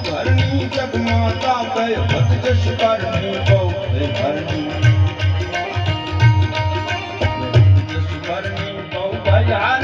કરણી જગમાતા કય ભક્તશ કરણી પૌ કરણી ભક્તશ કરણી પૌ ભયાન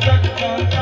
Thank you.